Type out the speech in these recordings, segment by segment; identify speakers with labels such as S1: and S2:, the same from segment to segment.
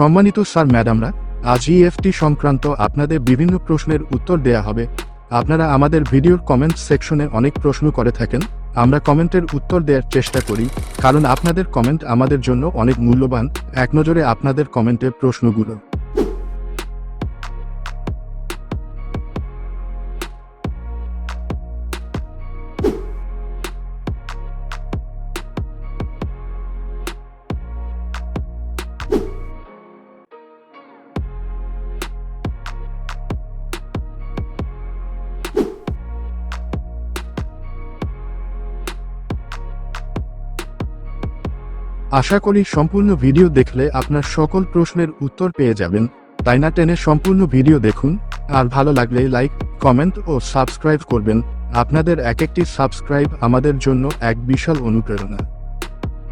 S1: সম্মানিত স্যার, ম্যাডামরা, আজ ইএফটি সংক্রান্ত আপনাদের বিভিন্ন প্রশ্নের উত্তর দেয়া হবে। আপনারা আমাদের ভিডিওর কমেন্ট সেকশনে অনেক প্রশ্ন করে থাকেন। আমরা কমেন্টের উত্তর দেওয়ার চেষ্টা করি, কারণ আপনাদের কমেন্ট আমাদের জন্য অনেক মূল্যবান। এক নজরে আপনাদের কমেন্টের প্রশ্নগুলো। আশা করি সম্পূর্ণ ভিডিও দেখলে আপনার সকল প্রশ্নের উত্তর পেয়ে যাবেন। তাই না টেনে সম্পূর্ণ ভিডিও দেখুন। আর ভালো লাগলে লাইক, কমেন্ট ও সাবস্ক্রাইব করবেন। আপনাদের এক একটি সাবস্ক্রাইব আমাদের জন্য এক বিশাল অনুপ্রেরণা।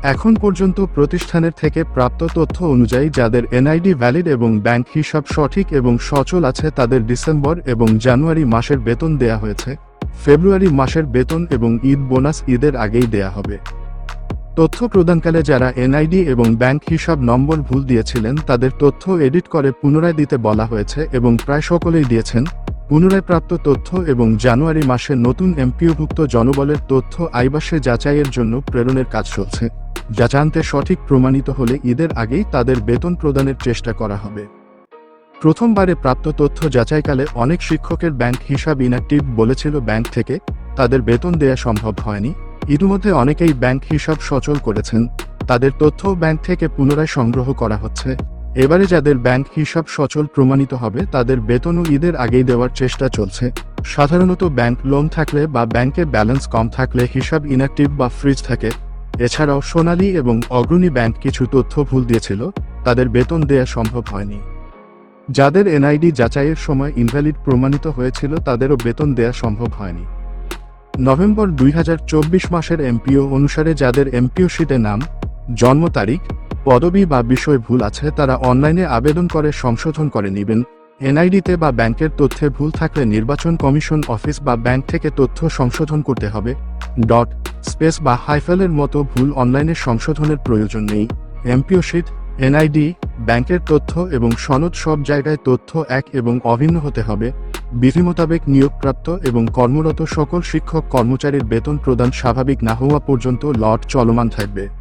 S1: এখন পর্যন্ত প্রতিষ্ঠানের থেকে প্রাপ্ত তথ্য অনুযায়ী যাদের এনআইডি ভ্যালিড এবং ব্যাংক হিসাব সঠিক এবং সচল আছে তাদের ডিসেম্বর এবং জানুয়ারি মাসের বেতন দেয়া হয়েছে। ফেব্রুয়ারি মাসের বেতন এবং ঈদ বোনাস ঈদের আগেই দেয়া হবে। তথ্য প্রদানকালে যারা এনআইডি এবং ব্যাংক হিসাব নম্বর ভুল দিয়েছিলেন, তাদের তথ্য এডিট করে পুনরায় দিতে বলা হয়েছে এবং প্রায় সকলেই দিয়েছেন। পুনরায় প্রাপ্ত তথ্য এবং জানুয়ারি মাসে নতুন এমপিওভুক্ত জনবলের তথ্য আইবাসে যাচাইয়ের জন্য প্রেরণের কাজ চলছে। যা জানতে সঠিক প্রমাণিত হলে ঈদের আগেই তাদের বেতন প্রদানের চেষ্টা করা হবে। প্রথমবারে প্রাপ্ত তথ্য যাচাইকালে অনেক শিক্ষকের ব্যাংক হিসাব ইনঅ্যাক্টিভ বলেছিল ব্যাংক থেকে, তাদের বেতন দেয়া সম্ভব হয়নি। ইতিমধ্যে অনেকেই ব্যাংক হিসাব সচল করেছেন। তাদের তথ্য ব্যাংক থেকে পুনরায় সংগ্রহ করা হচ্ছে। এবারে যাদের ব্যাংক হিসাব সচল প্রমাণিত হবে, তাদের বেতনও ঈদের আগেই দেওয়ার চেষ্টা চলছে। সাধারণত ব্যাংক লোন থাকলে বা ব্যাংকে ব্যালেন্স কম থাকলে হিসাব ইনঅ্যাক্টিভ বা ফ্রিজ থাকে। এছাড়াও সোনালী এবং অগ্রণী ব্যাংক কিছু তথ্য ভুল দিয়েছিল, তাদের বেতন দেয়া সম্ভব হয়নি। যাদের এনআইডি যাচাইয়ের সময় ইনভ্যালিড প্রমাণিত হয়েছিল, তাদেরও বেতন দেয়া সম্ভব হয়নি। নভেম্বর দুই হাজার চব্বিশ মাসের এমপিও অনুসারে যাদের এমপিও শিটে নাম, জন্ম তারিখ, পদবি বা বিষয় ভুল আছে তারা অনলাইনে আবেদন করে সংশোধন করে নেবেন। এনআইডিতে বা ব্যাংকের তথ্যে ভুল থাকলে নির্বাচন কমিশন অফিস বা ব্যাংক থেকে তথ্য সংশোধন করতে হবে। ডট, স্পেস বা হাইফেলের মতো ভুল অনলাইনে সংশোধনের প্রয়োজন নেই। এমপিও শিট এনআইডি, ব্যাংকের তথ্য এবং সনদ সব জায়গায় তথ্য এক এবং অভিন্ন হতে হবে। বিধি মোতাবেক নিয়োগপ্রাপ্ত এবং কর্মরত সকল শিক্ষক কর্মচারীর বেতন প্রদান স্বাভাবিক না হওয়া পর্যন্ত লট চলমান থাকবে।